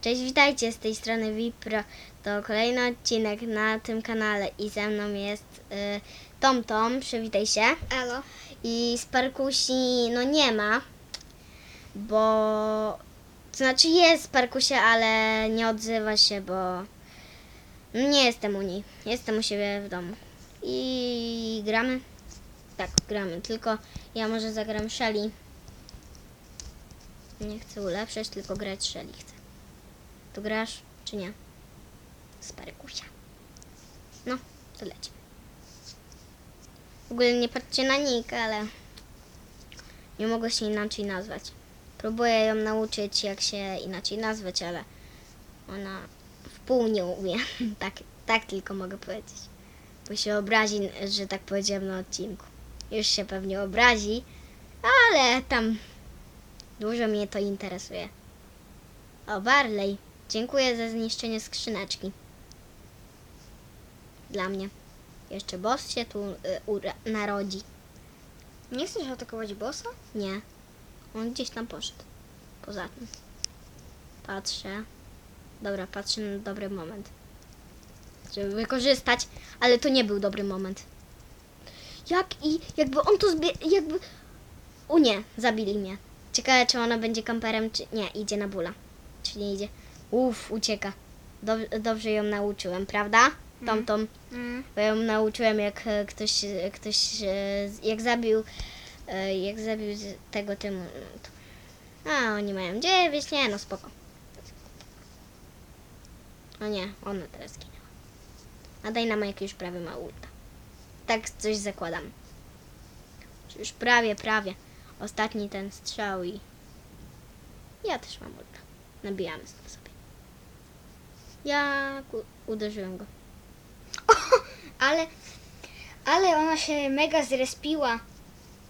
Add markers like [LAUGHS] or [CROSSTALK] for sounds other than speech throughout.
Cześć, witajcie z tej strony Vipro. To kolejny odcinek na tym kanale i ze mną jest y, Tom Tom, przywitaj się. Elo. I Sparkusi no nie ma, bo to znaczy jest Sparkusia, ale nie odzywa się, bo nie jestem u niej. Jestem u siebie w domu. I gramy? Tak, gramy, tylko ja może zagram Shelly. Nie chcę ulepszać, tylko grać Shelly chcę. Tu grasz, czy nie? Sparkusia. No, to lecimy. W ogóle nie patrzcie na nick, ale nie mogę się inaczej nazwać. Próbuję ją nauczyć, jak się inaczej nazwać, ale ona w pół nie umie. [LAUGHS] tak, tak tylko mogę powiedzieć. Bo się obrazi, że tak powiedziałem na odcinku. Już się pewnie obrazi, ale tam dużo mnie to interesuje. O, Barley, dziękuję za zniszczenie skrzyneczki. Dla mnie. Jeszcze boss się tu y, narodzi. Nie chcesz atakować bossa? Nie. On gdzieś tam poszedł. Poza tym. Patrzę. Dobra, patrzę na dobry moment. Żeby wykorzystać, ale to nie był dobry moment. Jak i jakby on to zbie... jakby... O nie, zabili mnie. Ciekawe, czy ona będzie kamperem, czy... Nie, idzie na bula. Czy nie idzie? Uff, ucieka. Dob- dobrze ją nauczyłem, prawda? Tom, tom. Mm. Bo ją nauczyłem, jak e, ktoś, ktoś e, z- jak zabił, e, jak zabił z- tego to- A, oni mają dziewięć, nie no spoko. O nie, ona teraz zginęła. A Dynamite już prawie ma ulta. Tak coś zakładam. Już prawie, prawie. Ostatni ten strzał i... Ja też mam ulta. Nabijamy sobie. Ja uderzyłem go. [LAUGHS] Ale, ale ona się mega zrespiła.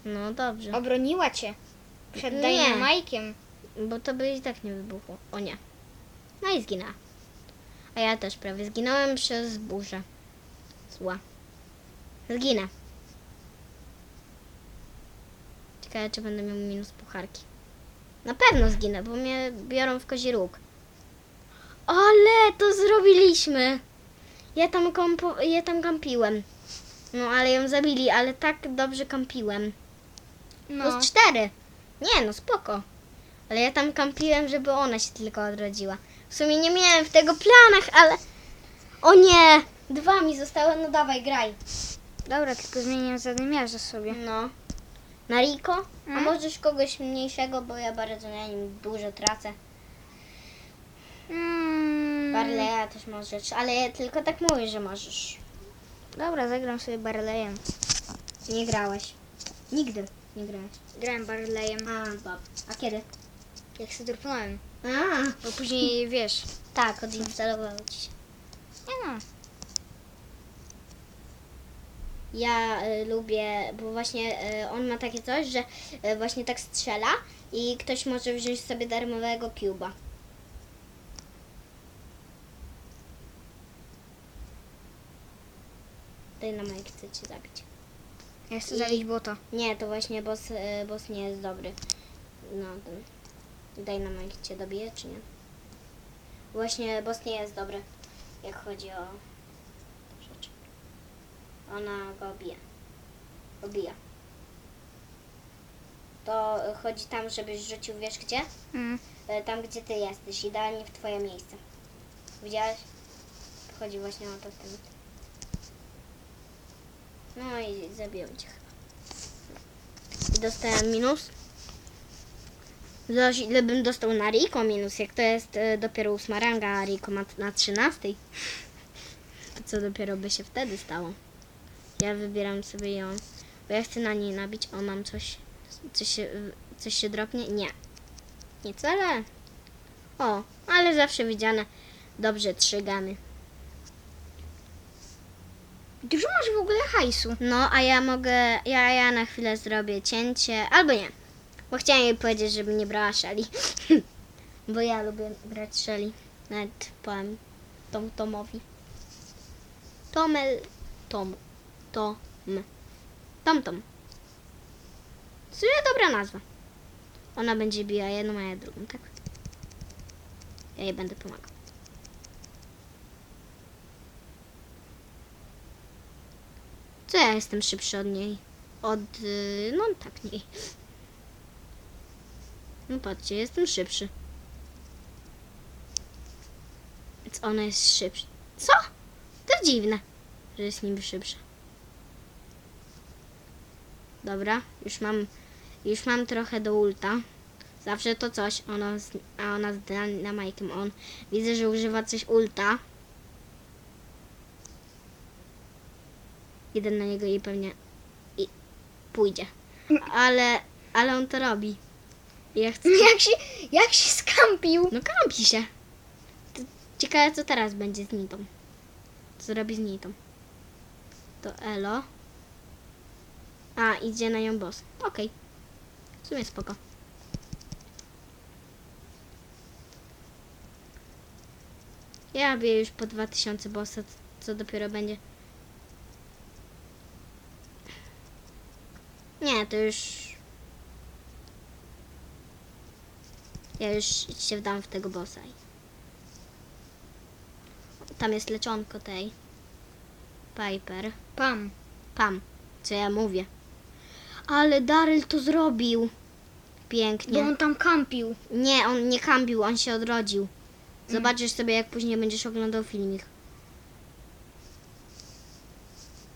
No dobrze. Obroniła cię. Przed Nie. Dynamajkiem. Bo to by i tak nie wybuchło. O nie. No i zginęła. A ja też prawie zginąłem przez burzę. Zła. Zginę. Ciekawe, czy będę miał minus pucharki. Na pewno zginę, bo mnie biorą w kozi róg. Ale to zrobiliśmy. Ja tam, kompo- ja tam kampiłem. No, ale ją zabili, ale tak dobrze kampiłem. No. Plus cztery. Nie, no spoko. Ale ja tam kampiłem, żeby ona się tylko odrodziła. W sumie nie miałem w tego planach, ale... O nie! Dwa mi zostały, no dawaj, graj. Dobra, tylko zmieniam zadymiarza sobie. No. Na Riko? A Mm. możesz kogoś mniejszego, bo ja bardzo na nim dużo tracę. Mm. Barleya też możesz, ale tylko tak mówię, że możesz. Dobra, zagram sobie Barleyem. Nie grałeś. Nigdy nie grałeś. Grałem Barleyem. A, dobra. A kiedy? Jak się dropnąłem. A, Bo później wiesz. tak, odinstalowało ci się. Nie no. Ja y, lubię, bo właśnie y, on ma takie coś, że y, właśnie tak strzela i ktoś może wziąć sobie darmowego cuba. Dynamite chce cię zabić. Ja chcę I- zabić bota. Nie, to właśnie boss, y, boss nie jest dobry. No, ten Dynamite cię dobije, czy nie? Właśnie boss nie jest dobry, jak chodzi o rzeczy. Ona go bije. Obija. To chodzi tam, żebyś rzucił, wiesz gdzie? Mm. Y, Tam, gdzie ty jesteś, idealnie w twoje miejsce. Widziałeś? Chodzi właśnie o to w tym. No i zabiłem cię chyba. I dostałem minus. Zobacz, ile bym dostał na Riko minus, jak to jest e, dopiero ósma ranga, a Riko ma na trzynastej. [LAUGHS] To co dopiero by się wtedy stało? Ja wybieram sobie ją, bo ja chcę na niej nabić. O, mam coś, coś się, coś się dropnie? Nie. Nie wcale. O, ale zawsze widziane. Dobrze, trzy gany. Dużo masz w ogóle hajsu. No, a ja mogę, ja, ja na chwilę zrobię cięcie, albo nie. Bo chciałam jej powiedzieć, żeby nie brała Shelly. [LAUGHS] bo ja lubię grać Shelly. Nawet powiem Tom Tomowi. Tomel, Tom, Tom, Tom Tom. W sumie dobra nazwa. Ona będzie biła jedną, a ja drugą, tak? Ja jej będę pomagał. Co ja jestem szybszy od niej? Od... y, no tak, niej. No patrzcie, jestem szybszy. Więc ona jest szybsza. Co? To dziwne, że jest niby szybsza. Dobra, już mam, już mam trochę do ulta. Zawsze to coś, ona, a ona z dynamajkiem on. Widzę, że używa coś ulta. Idę na niego i pewnie i pójdzie. Ale, ale on to robi. Ja chcę... [LAUGHS] Jak się, jak się skampił? No kampi się. To ciekawe co teraz będzie z Nitą. Co robi z Nitą. To Elo. A, idzie na ją boss. Okej. W sumie spoko. Ja biję już po 2000 bossa, co dopiero będzie. Nie, to już... Ja już się wdam w tego bossa. Tam jest leczonko tej. Piper. Pam. Pam. Co ja mówię. Ale Daryl to zrobił. Bo Pięknie. on tam kampił. Nie, on nie kampił, on się odrodził. Zobaczysz sobie, jak później będziesz oglądał filmik.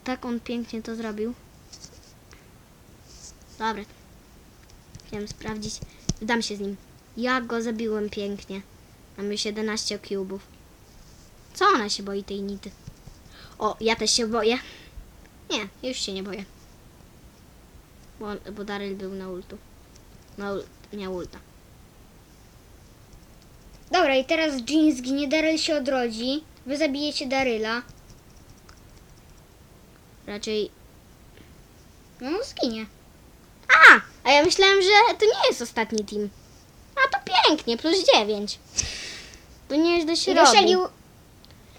Tak on pięknie to zrobił. Dobra. Chciałem sprawdzić. Wdam się z nim. Ja go zabiłem pięknie. Mam już 11 cubów. Co ona się boi tej nity? O, ja też się boję. Nie, już się nie boję. Bo, bo Daryl był na ultu. Na ul, miał ulta. Dobra, i teraz Jean zginie, Daryl się odrodzi. Wy zabijecie Daryla. Raczej No on zginie. A, a ja myślałem, że to nie jest ostatni team. A to pięknie, plus 9. To nie jest do I środka. doszelił...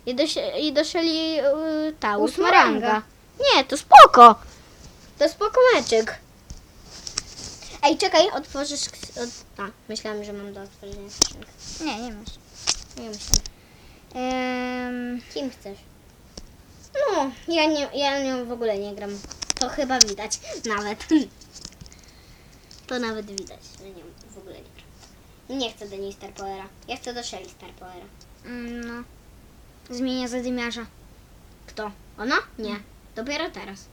I, do, I doszeli yy, ta Ósma ranga. Nie, to spoko. To spoko meczek. Ej, czekaj, otworzysz... ks- Od... A, myślałem, że mam do otworzenia skrzynkę. Nie, nie masz. Nie myślałem. Ehm, Kim chcesz? No, ja, nie, ja nią w ogóle nie gram. To chyba widać nawet. [LAUGHS] To nawet widać, że nią w ogóle nie. Nie chcę do niej Star Powera. Ja chcę do Shelly Star Powera. mm, no. Zmienia zadymiarza. Kto? Ona? Nie. Dopiero teraz.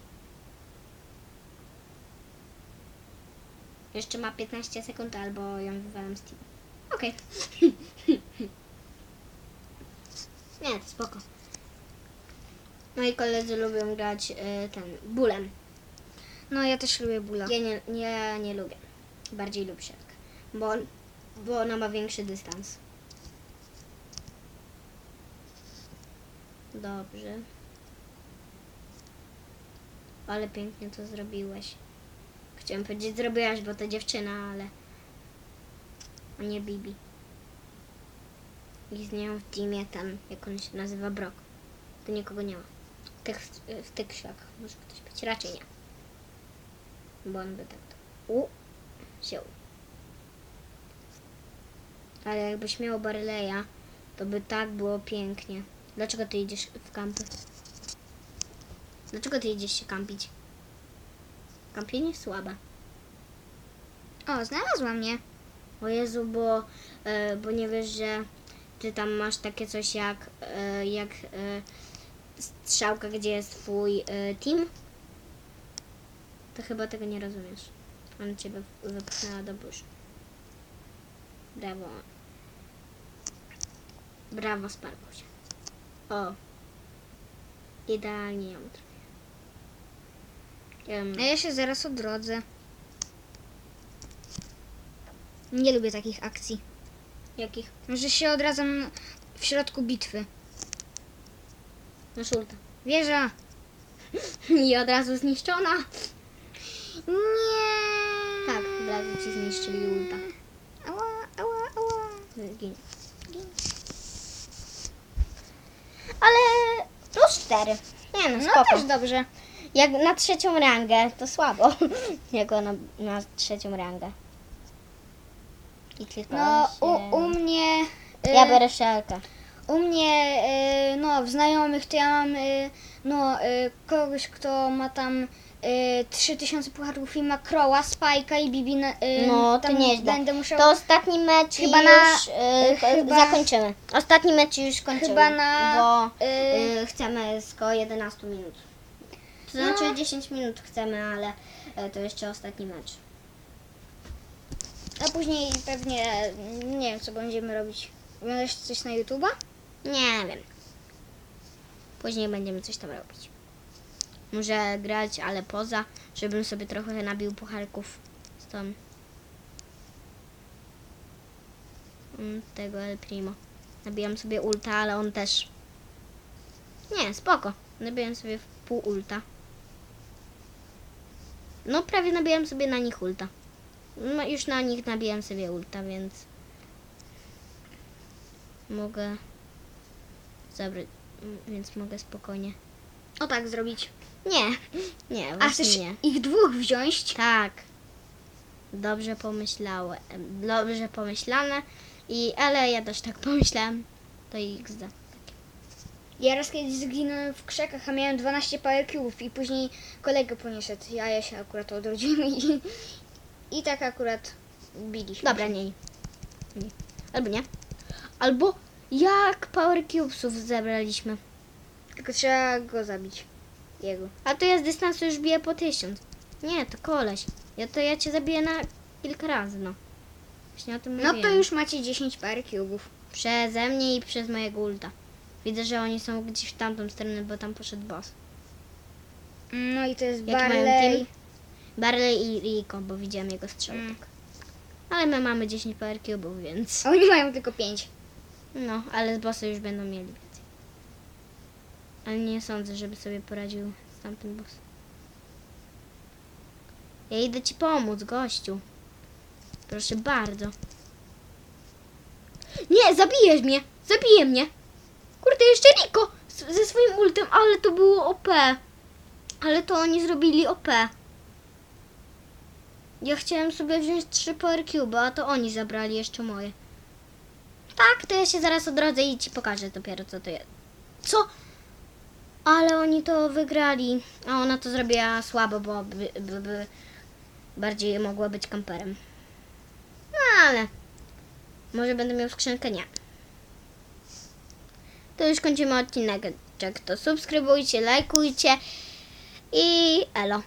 Jeszcze ma 15 sekund albo ją wywalam z team. Okej. [LAUGHS] nie, to spoko. Moi koledzy lubią grać y, ten bólem. No ja też lubię bóla. Ja nie, ja nie lubię. Bardziej lubię siatkę. Bo, bo ona ma większy dystans. Dobrze. Ale pięknie to zrobiłeś. Chciałem powiedzieć zrobiłaś, bo to dziewczyna, ale... A nie Bibi. I z nią w teamie tam, jak on się nazywa, Brock. To nikogo nie ma. W tych, w tych krzakach może ktoś być. Raczej nie. Bo on by tak to... U! Wziął. Ale jakbyś miał Barleya, to by tak było pięknie. Dlaczego ty idziesz w kampy? Dlaczego ty idziesz się kampić? Kampienie słabe. O, znalazła mnie. O Jezu, bo, e, bo nie wiesz, że ty tam masz takie coś jak, e, jak e, strzałka, gdzie jest twój e, team? To chyba tego nie rozumiesz. On cię wy- wypchnęła do buszu. Brawo. Brawo, Sparkusia. O. Idealnie ją trafię. A ja się zaraz odrodzę. Nie lubię takich akcji. jakich? Że się odradzam w środku bitwy. No szulta. Wieża. [LAUGHS] I od razu zniszczona. Nie. Tak, od razu ci zniszczyli ulta. Ała, ała, ała. Zginie. Ale plus 4. Nie no, No spoko. też dobrze. Jak na trzecią rangę, to słabo. [LAUGHS] jako na, na trzecią rangę. I tylko No, u, u mnie Y, Ja biorę szelkę. U mnie, y, no, w znajomych to ja mam, y, no, y, kogoś, kto ma tam y, 3000 pucharów i ma Crowa, Spajka i Bibi. na- Y, No, to tam nieźle. Będę musiał... To ostatni mecz Chyba na- już y, chyba- zakończymy. Ostatni mecz już kończymy. Chyba na, Bo y, y, chcemy tylko 11 minut. To No. znaczy 10 minut chcemy, ale y, to jeszcze ostatni mecz. A później pewnie, nie wiem, co będziemy robić. Oglądasz coś na YouTube'a? Nie wiem. Później będziemy coś tam robić. Może grać, ale poza, żebym sobie trochę nabił pucharków stąd. Mm, Tego El Primo. Nabijam sobie ulta, ale on też. Nie, spoko. Nabijam sobie pół ulta. No, prawie nabijam sobie na nich ulta. No, już na nich nabijam sobie ulta, więc mogę zabrać, więc mogę spokojnie. O tak zrobić. Nie, nie, A właśnie chcesz nie. ich dwóch wziąć? Tak. Dobrze pomyślałem. Dobrze pomyślane. I, ale ja też tak pomyślałem. To XD. Ja raz kiedyś zginąłem w krzakach, a miałem 12 power cube'ów i później kolega ponieszedł, a ja się akurat odrodziłem i, i tak akurat biliśmy Dobra, nie. nie. Albo nie. Albo jak Power Cubesów zebraliśmy. Tylko trzeba go zabić. Jego. A to ja z dystansu już biję po tysiąc. Nie, to koleś. Ja to ja cię zabiję na kilka razy, no. Właśnie o tym No to mówiłem. już macie 10 power cube'ów. Przeze mnie i przez mojego ulta. Widzę, że oni są gdzieś w tamtą stronę, bo tam poszedł boss. No i to jest Jaki mają Barley. team? Barley i Rico, bo widziałem jego strzał. Mm. Tak. Ale my mamy 10 power cube'ów, więc... Oni mają tylko 5. No, ale z bossa już będą mieli więcej. Ale nie sądzę, żeby sobie poradził z tamtym boss. Ja idę ci pomóc, gościu. Proszę bardzo. Nie, zabijesz mnie! Zabije mnie! Kurde, jeszcze! Z, ze swoim ultem, ale to było OP. Ale to oni zrobili OP. Ja chciałem sobie wziąć trzy Power Cube, a to oni zabrali jeszcze moje. Tak, to ja się zaraz odrodzę i ci pokażę dopiero co to jest. Co? Ale oni to wygrali. A ona to zrobiła słabo, bo by, by, by bardziej mogła być kamperem. No ale może będę miał skrzynkę? Nie. To już kończymy odcinek. To subskrybujcie, lajkujcie i elo.